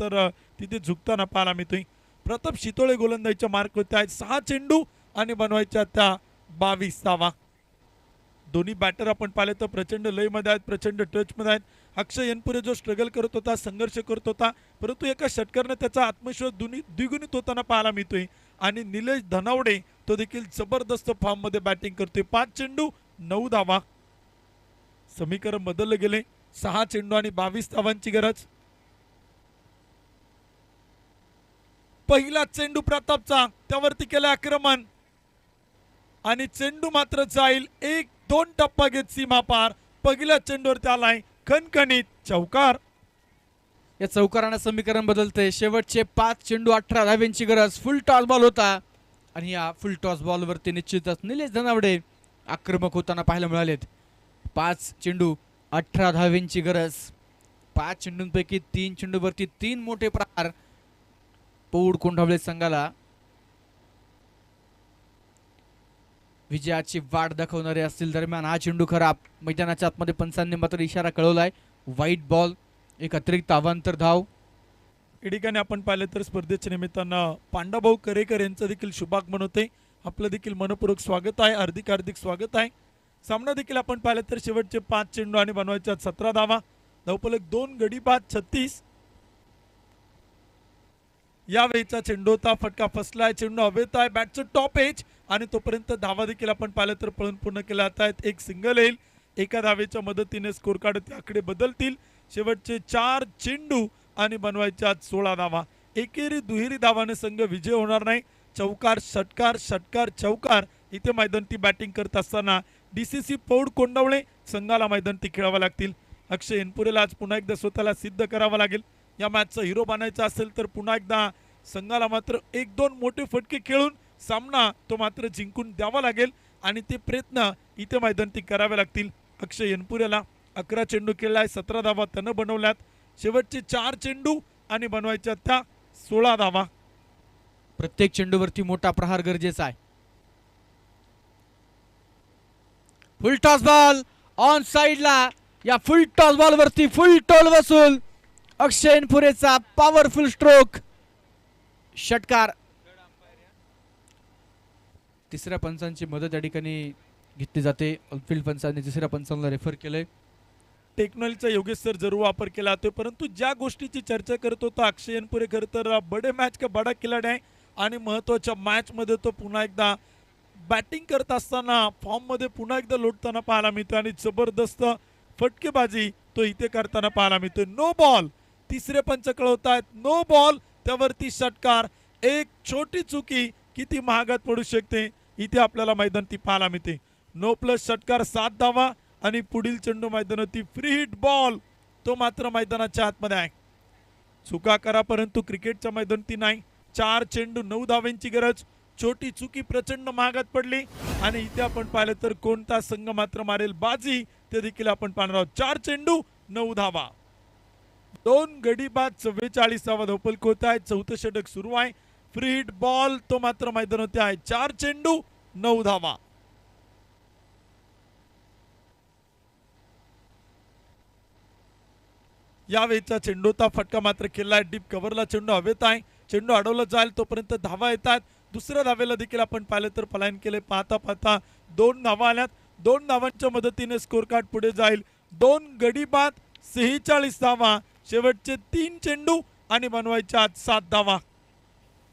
तर तिथे झुकताना पाहायला मिळतोय प्रताप शितोळे गोलंदाजीच्या मार्क होते आहेत. सहा चेंडू आणि बनवायच्या त्या बावीस धावा दोन्ही बॅटर आपण पाहिले तर प्रचंड लयमध्ये आहेत प्रचंड टचमध्ये आहेत. अक्षय यनपुरे जो स्ट्रगल करत होता संघर्ष करत होता परंतु एका षटकानं त्याचा आत्मविश्वास दुनी द्विगुणित होताना पाहायला मिळतोय आणि निलेश धनावडे तो देखील जबरदस्त फॉर्ममध्ये बॅटिंग करतोय. पाच चेंडू नऊ धावा. समीकरण बदलले गेले. सहा चेंडू आणि बावीस धावांची गरज. पहिला चेंडू प्रतापचा त्यावरती केलं आक्रमण. आणि चेंडू मात्र जाईल. एक दोन टप्पा घेत सीमा पार. पहिल्या चेंडूवरती आलाय खणखणीत चौकार. या चौकारांना समीकरण बदलते शेवटचे पाच चेंडू अठरा धाव्यांची गरज. फुल टॉस बॉल होता. आणि या फुल टॉस बॉलवरती निश्चितच निलेश धनावडे आक्रमक होताना पाहायला मिळालेत. पाच चेंडू अठरा धाव्यांची गरज. पाच चेंडूंपैकी तीन चेंडूवरती तीन मोठे प्रहार पौड कोंढावळे संघाला विजयाची वाट दाखवणारे असतील दरम्यान हा चेंडू खराब मैदानाच्या आतमध्ये पंचांनी मात्र इशारा कळवलाय. वाईट बॉल एक अतिरिक्त अवांतर धाव. या ठिकाणी आपण पाहिलं तर स्पर्धेच्या निमित्तानं पांडाभाऊ करेकर यांचं देखील शुभागमन होते आपलं देखील मनपूर्वक स्वागत आहे हार्दिक हार्दिक स्वागत आहे. सामना देखील आपण पाहिलं तर शेवटचे पाच चेंडू आणि बनवायच्या सतरा धावा. धावपलक दोन गडी बाद छत्तीस. यावेळीचा चेंडू होता फटका फसलाय. चेंडू हवेत आहे. बॅटचं टॉप एज आणि तोपर्यंत धावा देखील आपण पाहिलं तर पळून पूर्ण केल्या जात आहेत. एक सिंगल येईल. एका धावेच्या मदतीने स्कोर कार्ड ते आकडे बदलतील. शेवटचे चार चेंडू आणि बनवायच्या सोळा धावा. एकेरी दुहेरी धावाने संघ विजय होणार नाही. चौकार षटकार षटकार चौकार इथे मैदानती बॅटिंग करत असताना D C C Paud Kondhawale संघाला मैदानती खेळावं लागतील. अक्षय एनपुरेला आज पुन्हा एकदा स्वतःला सिद्ध करावं लागेल. या मॅचचा हिरो बनायचा असेल तर पुन्हा एकदा संघाला मात्र एक दोन मोठे फटके खेळून सामना तो मात्र जिंकून द्यावा लागेल आणि ते प्रयत्न इथे मैदानती करावे लागतील. अक्षय एनपुरेला अकरा चेंडू खेळलाय सतरा धावा त्यानं बनवल्यात. शेवटचे चार चेंडू आणि बनवायच्या त्या सोळा धावा. प्रत्येक चेंडूवरती मोठा प्रहार गरजेचा आहे. फुल टॉस बॉल ऑन साइडला या फुल टॉस बॉल वरती फुल टोल वसूल अक्षय पुरेचा पॉवरफुल स्ट्रोक षटकार. तिसऱ्या पंचांची मदत या ठिकाणी घेतली जाते. ऑलफिल्ड पंचांनी तिसऱ्या पंचांना रेफर केलंय. टेक्नॉलॉजीचा योगेश सर जरूर वापर केला जातोय. परंतु ज्या गोष्टीची चर्चा करत होता अक्षय एनपुरे खरं तर बडे मॅच का बडा खिलाडी आहे. आणि महत्त्वाच्या मॅचमध्ये तो पुन्हा एकदा बॅटिंग करत असताना फॉर्ममध्ये पुन्हा एकदा लोटताना पाहायला मिळतो आणि जबरदस्त फटकेबाजी तो इथे करताना पाहायला मिळतोय. नो बॉल तिसरे पंच कळवत आहेत नो बॉल त्यावरती षटकार. एक छोटी चुकी किती महागात पडू शकते इथे आपल्याला मैदान ती पाहायला मिळते. नो प्लस षटकार सात धावा आणि पुढील चेंडू मैदानावरती फ्री हिट बॉल तो मात्र मैदानाच्या आतमध्ये आहे. चुका करा परंतु क्रिकेटच्या ती नाही. चार चेंडू नऊ धाव्यांची गरज. छोटी चुकी प्रचंड महागात पडली. आणि इथे आपण पाहिलं तर कोणता संघ मात्र मारेल बाजी ते देखील आपण पाहणार आहोत. चार चेंडू नऊ धावा. दोन गडी बाद चव्वेचाळीसावा धोपल धावपल होत आहे. चौथं षटक सुरू आहे. फ्री हिट बॉल तो मात्र मैदानावरती आहे. चार चेंडू नऊ धावा. यावेळीचा चेंडूचा फटका मात्र केलाय डीप कव्हरला चेंडू हवेत आहे. चेंडू अडवला जाईल तोपर्यंत धावा येतात. दुसऱ्या धावेला देखील आपण पाहिलं तर पलायन केले पाहता पाहता दोन धावा आल्यात. दोन धावांच्या मदतीने स्कोर कार्ड पुढे जाईल. दोन गडी बाद सेहेचाळीस धावा शेवटचे तीन चेंडू आणि बनवायच्या आत सात धावा.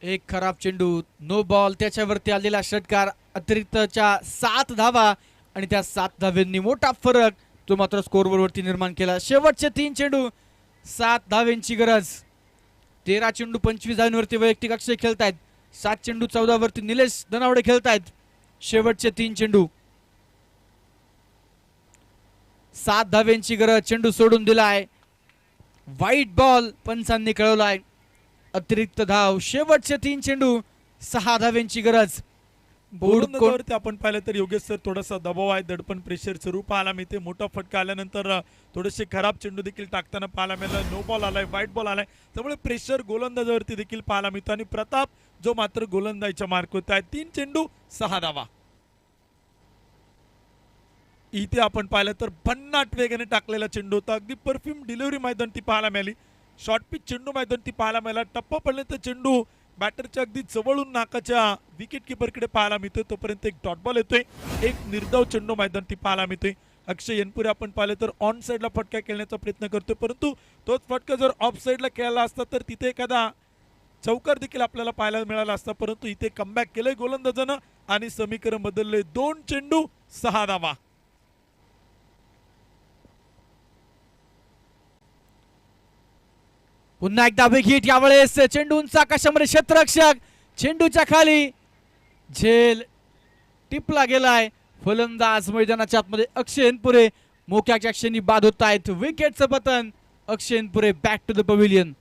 एक खराब चेंडू नो बॉल त्याच्यावरती आलेला षटकार अतिरिक्तच्या सात धावा आणि त्या सात धाव्यांनी मोठा फरक तो मात्र स्कोरबोर्डवरती निर्माण केला. शेवटचे तीन चेंडू सात धाव्यांची गरज. तेरा चेंडू पंचवीस धाव्यांवरती वैयक्तिक अक्षय खेळतायत. सात चेंडू चौदावरती निलेश दनावडे खेळतायत. शेवटचे तीन चेंडू. सात धाव्यांची गरज चेंडू सोडून दिलाय. वाईट बॉल पंचांनी कळवलाय अतिरिक्त धाव शेवटचे तीन चेंडू सहा धाव्यांची गरज. बोर्ड आपण पाहिलं तर योगेश सर थोडासा दबाव आहे दडपण प्रेशरचं रूप पाहायला मिळते. मोठा फटका आल्यानंतर थोडेसे खराब चेंडू देखील टाकताना पाहायला मिळालं. नो बॉल आलाय व्हाईट बॉल आलाय. त्यामुळे प्रेशर गोलंदाजावरती देखील पाहायला मिळतो. आणि प्रताप जो मात्र गोलंदाजीच्या मार्क होत आहे तीन चेंडू सहा धावा. इथे आपण पाहिलं तर भन्नाट वेगाने टाकलेला चेंडू होता. अगदी परफ्यूम डिलिव्हरी मैदान ती पाहायला मिळाली. शॉर्ट पिच चेंडू मैदान ती पाहायला मिळाला. टप्पा तर चेंडू बॅटरच्या अगदी जवळून नाकाच्या विकेट किपरकडे पाहायला मिळतोय. तोपर्यंत एक डॉट बॉल येतोय. एक निर्धाव चेंडू मैदान ती पाहायला मिळतोय. अक्षय येनपुरे आपण पाहिलं तर ऑन साईडला फटका खेळण्याचा प्रयत्न करतोय. परंतु तोच फटका जर ऑफ साईडला खेळला असता तर तिथे एखादा चौकार देखील आपल्याला पाहायला मिळाला असता. परंतु इथे कमबॅक केलंय गोलंदाजानं आणि समीकरण बदलले दोन चेंडू सहा धावा. पुन्हा एकदा बिग यावेळेस चेंडूंचा कशामध्ये आकाशामध्ये क्षेत्ररक्षक? चेंडूच्या खाली झेल टिपला गेलाय. फलंदाज मैदानाच्या आतमध्ये अक्षय एनपुरे मोक्याच्या क्षणी बाद होत आहेत विकेटचं पतन Akshay Enpure back to the pavilion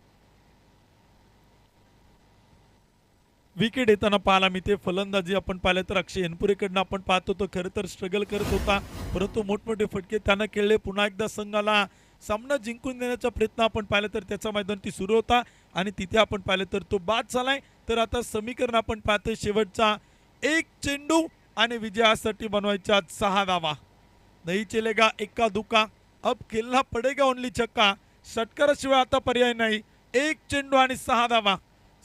wicket येताना पाहायला मिळते फलंदाजी आपण पाहिलं तर अक्षय एनपुरेकडनं आपण पाहतो होतो खरं तर स्ट्रगल करत होता. परंतु मोठमोठे फटके त्यानं खेळले. पुन्हा एकदा संघाला सामना जिंकून देण्याचा प्रयत्न आपण पाहिलं तर त्याचा मैदान ती सुरू होता आणि तिथे आपण पाहिलं तर तो बाद झालाय. तर आता समीकरण आपण पाहतोय शेवटचा. एक चेंडू आणि विजयासाठी बनवायच्या सहा धावा. नाही चेलेगा एक्का दुका अब खेळला पडेगा ओनली छक्का. षटकाराशिवाय आता पर्याय नाही. एक चेंडू आणि सहा धावा.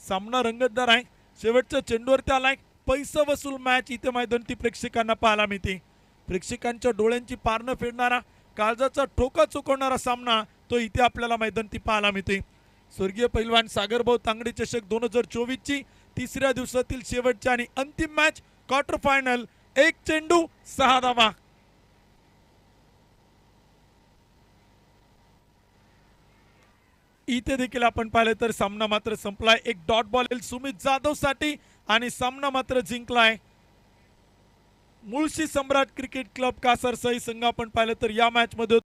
सामना रंगतदार आहे. शेवटच्या चेंडूवरती आलाय. पैसा वसूल मॅच इथे मैदान ती प्रेक्षकांना पाहायला मिळते. प्रेक्षकांच्या डोळ्यांची पारणं फेडणारा काळजाचा ठोका चुकवणारा सामना तो इथे आपल्याला मैदान ती पाहायला मिळते स्वर्गीय पैलवान सागरभाऊ तांगडी चषक दोन हजार चोवीसची तिसऱ्या दिवसातील शेवटची आणि अंतिम मॅच क्वार्टर फायनल एक चेंडू सहा धावा. इथे देखील आपण पाहिलं तर सामना मात्र संपलाय. एक डॉट बॉल येईल सुमित जाधवसाठी आणि सामना मात्र जिंकलाय. मुळशी सम्राट क्रिकेट क्लब कासरसही संघ आपण पाहिलं तर या मॅचमध्ये